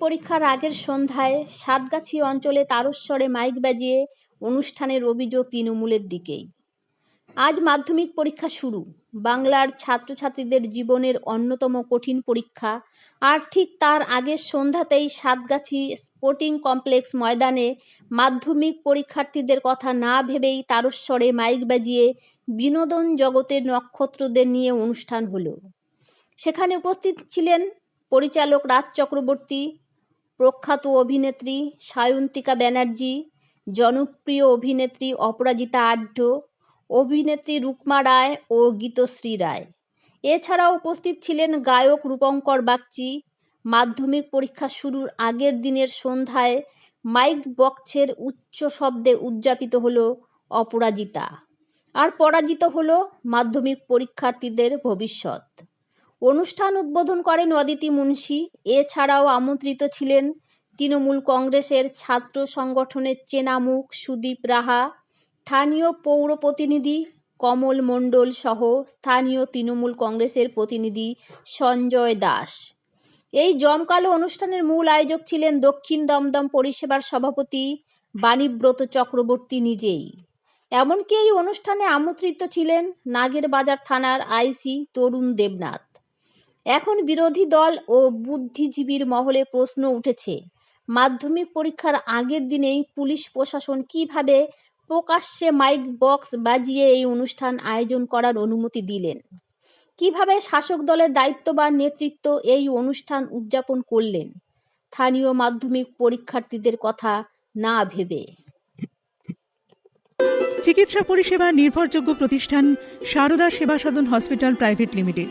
পরীক্ষার আগের সন্ধ্যায় সাতগাছি অঞ্চলে তারস্বরে মাইক বাজিয়ে অনুষ্ঠানের অভিযোগ তৃণমূলের দিকেই। আজ মাধ্যমিক পরীক্ষা শুরু। বাংলার ছাত্রছাত্রীদের জীবনের অন্যতম কঠিন পরীক্ষা। আর ঠিক তার আগের সন্ধ্যাতেই সাতগাছি স্পোর্টিং কমপ্লেক্স ময়দানে মাধ্যমিক পরীক্ষার্থীদের কথা না ভেবেই তারস্বরে মাইক বাজিয়ে বিনোদন জগতের নক্ষত্রদের নিয়ে অনুষ্ঠান হলো। সেখানে উপস্থিত ছিলেন পরিচালক রাজ চক্রবর্তী, প্রখ্যাত অভিনেত্রী সায়ন্তিকা ব্যানার্জি, জনপ্রিয় অভিনেত্রী অপরাজিতা আঢ্য অভিনেত্রী রুকমা রায় ও গীতশ্রী রায়। এছাড়াও উপস্থিত ছিলেন গায়ক রূপঙ্কর বাগচি। মাধ্যমিক পরীক্ষা শুরুর আগের দিনের সন্ধ্যায় মাইক বক্সের উচ্চ শব্দে উদযাপিত হলো অপরাজিতা। আর পরাজিত হলো মাধ্যমিক পরীক্ষার্থীদের ভবিষ্যৎ। অনুষ্ঠান উদ্বোধন করেন অদিতি মুন্সি। এছাড়াও আমন্ত্রিত ছিলেন তৃণমূল কংগ্রেসের ছাত্র সংগঠনের চেনামুখ সুদীপ রাহা, স্থানীয় পৌর প্রতিনিধি কমল মণ্ডল সহ স্থানীয় তৃণমূল কংগ্রেসের প্রতিনিধি সঞ্জয় দাস। এই জমকালো অনুষ্ঠানের মূল আয়োজক ছিলেন দক্ষিণ দমদম পরিষেবার সভাপতি বাণীব্রত চক্রবর্তী নিজেই। এমনকি এই অনুষ্ঠানে আমন্ত্রিত ছিলেন নাগেরবাজার থানার আইসি তরুণ দেবনাথ। এখন বিরোধী দল ও বুদ্ধিজীবীর মহলে প্রশ্ন উঠেছে, মাধ্যমিক পরীক্ষার আগের দিনেই পুলিশ প্রশাসন কীভাবে প্রকাশ্যে মাইক বক্স বাজিয়ে এই অনুষ্ঠান আয়োজন করার অনুমতি দিলেন? কীভাবে শাসক দলের দায়িত্ববান নেতৃত্ব এই অনুষ্ঠান উদযাপন করলেন? স্থানীয় মাধ্যমিক পরীক্ষার্থীদের কথা না ভেবে। চিকিৎসা পরিষেবা নির্ভরযোগ্য প্রতিষ্ঠান Sarada Seva Sadhan hospital private limited.